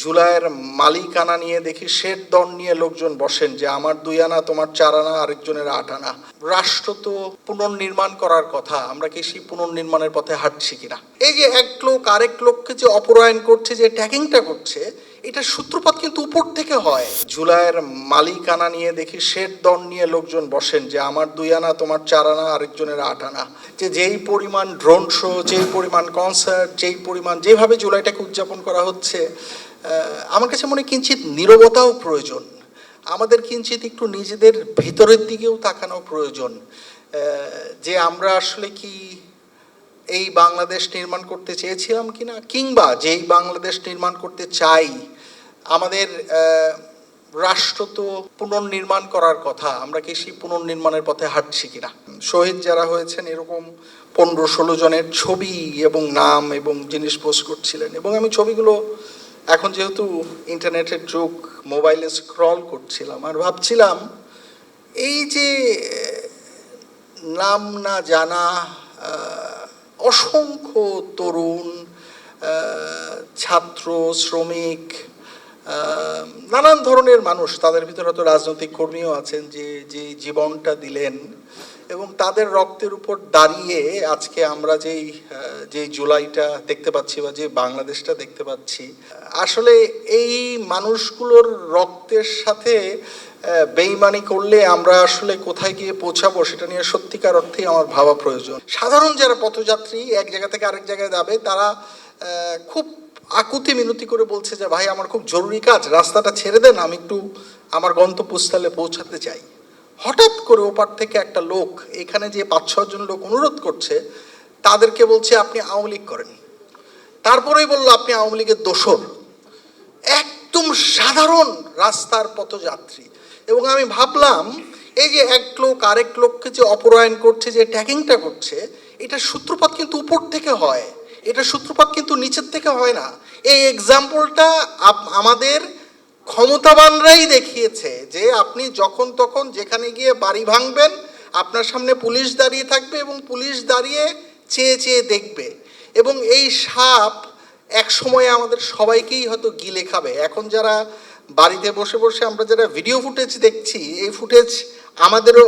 জুলাইয়ের মালিকানা নিয়ে দেখি শেড দর নিয়ে লোকজন বসেন যে আমার দুই আনা, তোমার চার আনা, আরেকজনের আট আনা। রাষ্ট্র তো পুনর্নির্মাণ করার কথা, আমরা কি সেই পুনর্নির্মাণের পথে হাঁটছি কিনা? এই যে এক লোক, আরেক লোককে যে অপরায়ণ করছে, যে ট্যাগিংটা করছে, এটা সূত্রপাত কিন্তু উপর থেকে হয়। জুলাইয়ের মালিকানা নিয়ে দেখি শেড দর নিয়ে লোকজন বসেন যে আমার দুই আনা, তোমার চার আনা, আরেকজনের আট আনা। যে যেই পরিমাণ ড্রোন শো, যেই পরিমাণ কনসার্ট যেই পরিমাণ, যেভাবে জুলাইটাকে উদযাপন করা হচ্ছে আমার কাছে মনে কিঞ্চিত নীরবতাও প্রয়োজন। আমাদের কিঞ্চিত একটু নিজেদের ভিতরের দিকেও তাকানো প্রয়োজন। যে আমরা আসলে কি এই বাংলাদেশ নির্মাণ করতে চেয়েছিলাম কিনা, কিংবা যেই বাংলাদেশ নির্মাণ করতে চাই, আমাদের রাষ্ট্র তো পুনর্নির্মাণ করার কথা, আমরা কি সেই পুনর্নির্মাণের পথে হাঁটছি কিনা? শহীদ যারা হয়েছেন এরকম পনেরো ষোলো জনের ছবি এবং নাম এবং জিনিস পোস্ট করছিলেন, এবং আমি ছবিগুলো এখন যেহেতু ইন্টারনেটের যুগ, মোবাইলে স্ক্রল করছিলাম আর ভাবছিলাম এই যে নাম না জানা অসংখ্য তরুণ ছাত্র, শ্রমিক নানান ধরনের মানুষ, তাদের ভিতরে হয়তো রাজনৈতিক কর্মীও আছেন যে যে জীবনটা দিলেন। এবং তাদের রক্তের উপর দাঁড়িয়ে আজকে আমরা যেই যেই জুলাইটা দেখতে পাচ্ছি বা যে বাংলাদেশটা দেখতে পাচ্ছি, আসলে এই মানুষগুলোর রক্তের সাথে বেইমানি করলে আমরা আসলে কোথায় গিয়ে পৌঁছাবো সেটা নিয়ে সত্যিকার অর্থেই আমার ভাবা প্রয়োজন। সাধারণ যারা পথযাত্রী এক জায়গা থেকে আরেক জায়গায় যাবে, তারা খুব আকুতি মিনতি করে বলছে যে, ভাই, আমার খুব জরুরি কাজ, রাস্তাটা ছেড়ে দেন, আমি একটু আমার গন্তব্যস্থলে পৌঁছাতে চাই। হঠাৎ করে ওপার থেকে একটা লোক এখানে যে পাঁচ ছজন লোক অনুরোধ করছে, তাদেরকে বলছে, আপনি আওয়ামী লীগ করেন তারপরেই বলল, আপনি আওয়ামী লীগের দোসর একদম সাধারণ রাস্তার পথযাত্রী। এবং আমি ভাবলাম, এই যে এক লোক আরেক লোককে যে অপরায়ণ করছে, যে ট্যাগিংটা করছে, এটা সূত্রপাত কিন্তু উপর থেকে হয়। এটা সূত্রপাত কিন্তু নিচের থেকে হয় না। এই এক্সাম্পলটা আমাদের ক্ষমতাবানরাই দেখিয়েছে যে আপনি যখন তখন যেখানে গিয়ে বাড়ি ভাঙবেন, আপনার সামনে পুলিশ দাঁড়িয়ে থাকবে এবং পুলিশ দাঁড়িয়ে চেয়ে চেয়ে দেখবে। এবং এই সাপ এক সময় আমাদের সবাইকেই হয়তো গিলে খাবে। এখন যারা বাড়িতে বসে বসে আমরা যারা ভিডিও ফুটেজ দেখছি, এই ফুটেজ আমাদেরও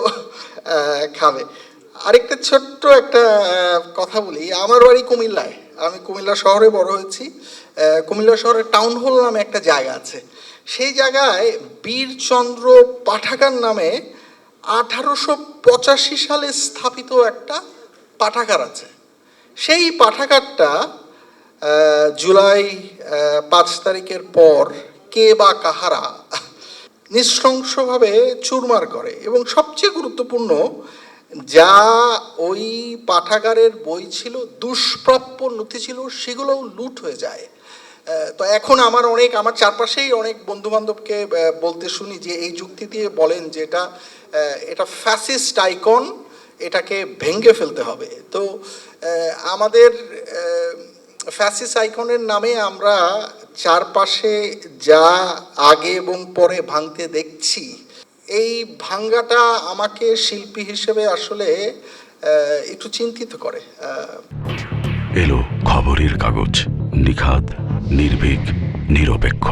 খাবে। আরেকটা ছোট্ট একটা কথা বলি। আমার বাড়ি কুমিল্লায়। আমি কুমিল্লা শহরে বড় হয়েছি। কুমিল্লা শহরে টাউন হল নামে একটা জায়গা আছে। সেই জায়গায় বীরচন্দ্র পাঠাগার নামে আঠারোশো পঁচাশি সালে স্থাপিত একটা পাঠাগার আছে। সেই পাঠাগারটা জুলাই পাঁচ তারিখের পর কে বা কাহারা নৃশংসভাবে চুরমার করে এবং সবচেয়ে গুরুত্বপূর্ণ যা ওই পাঠাগারের বই ছিল, দুষ্প্রাপ্য নথি ছিল, সেগুলোও লুট হয়ে যায়। তো এখন আমার অনেক, আমার চারপাশেই অনেক বন্ধু বান্ধবকে বলতে শুনি যে এই যুক্তি দিয়ে বলেন যে এটা এটা ফ্যাসিস্ট আইকন এটাকে ভেঙে ফেলতে হবে। তো আমাদের ফ্যাসিস আইকনের নামে আমরা চারপাশে যা আগে এবং পরে ভাঙতে দেখছি এই ভাঙ্গাটা আমাকে শিল্পী হিসেবে আসলে একটু চিন্তিত করে। এলো খবরের কাগজ, নিখাদ, নির্ভীক, নিরপেক্ষ।